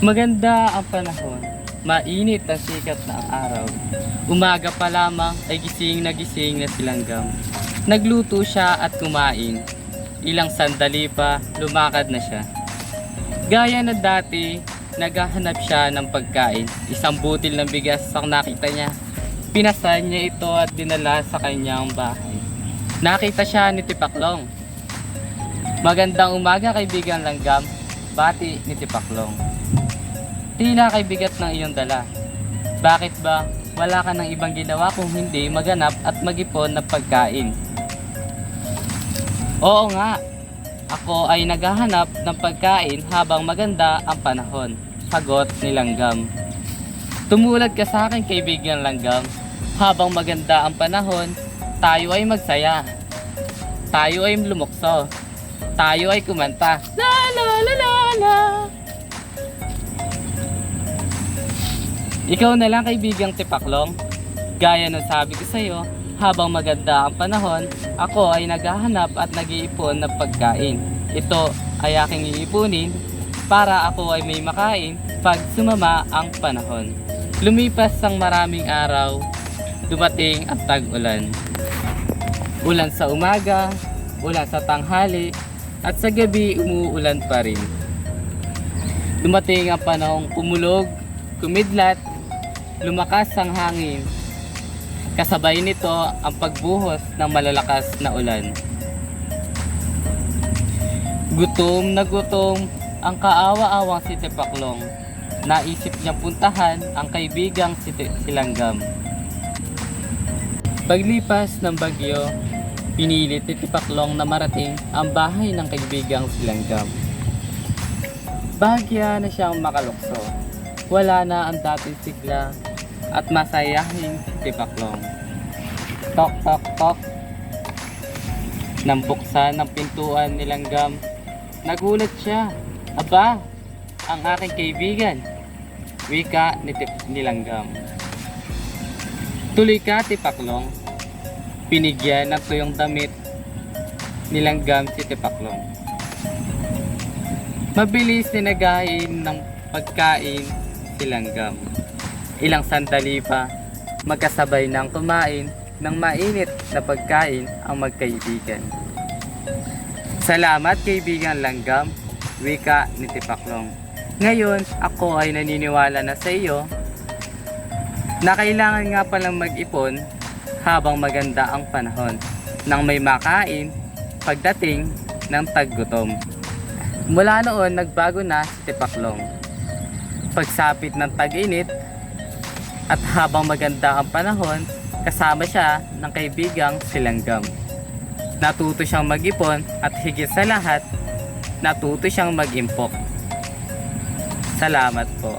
Maganda ang panahon. Mainit ang sikat na ang araw. Umaga pa lamang ay gising na gising na silanggam. Nagluto siya at kumain. Ilang sandali pa, lumakad na siya. Gaya na dati, naghahanap siya ng pagkain. Isang butil ng bigas ang nakita niya. Pinasan niya ito at dinala sa kanyang bahay. Nakita siya ni Tipaklong. Magandang umaga kaibigan langgam. Bati ni Tipaklong. Tila kay bigat ng iyong dala. Bakit ba wala ka ng ibang ginawa kung hindi maganap at magipon ng pagkain? Oo nga, ako ay naghahanap ng pagkain habang maganda ang panahon. Sagot ni Langgam. Tumulad ka sa akin kaibigan Langgam. Habang maganda ang panahon, tayo ay magsaya. Tayo ay lumukso. Tayo ay kumanta. La la la. Ikaw na lang kaibigang tipaklong. Gaya ng sabi ko sa'yo, habang maganda ang panahon, ako ay naghahanap at nag-iipon ng pagkain. Ito ay aking iipunin para ako ay may makain pag sumama ang panahon. Lumipas ang maraming araw, dumating ang tag-ulan. Ulan sa umaga, ulan sa tanghali, at sa gabi umuulan pa rin. Dumating ang panahong kumulog, kumidlat, lumakas ang hangin. Kasabay nito ang pagbuhos ng malalakas na ulan. Gutom na gutom ang kaawa-awang si Tepaklong. Naisip niyang puntahan ang kaibigang si Silanggam. Paglipas ng bagyo, pinilit ni Tipaklong na marating ang bahay ng kaibigang Silanggam. Bahagya na siyang makalukso. Wala na ang dating sigla at masayahin si Tipaklong. Tok tok tok. Nang buksan ng pintuan ni Langgam, nagulat siya. Aba, ang aking kaibigan. Wika ni, ni Langgam. Tuloy ka, Tipaklong. Pinigyan ng tuyong damit ni Langgam si Tipaklong. Mabilis ninagain ng pagkain si Langgam. Ilang sandali pa, magkasabay ng kumain ng mainit na pagkain ang magkaibigan. Salamat kaibigan Langgam, wika ni Tipaklong. Ngayon, ako ay naniniwala na sa iyo na kailangan nga palang mag-ipon habang maganda ang panahon nang may makain pagdating ng taggutom. Mula noon, nagbago na si Tipaklong. Pagsapit ng tag-init at habang maganda ang panahon, kasama siya ng kaibigang silanggam. Natuto siyang mag-ipon at higit sa lahat, natuto siyang mag-impok. Salamat po.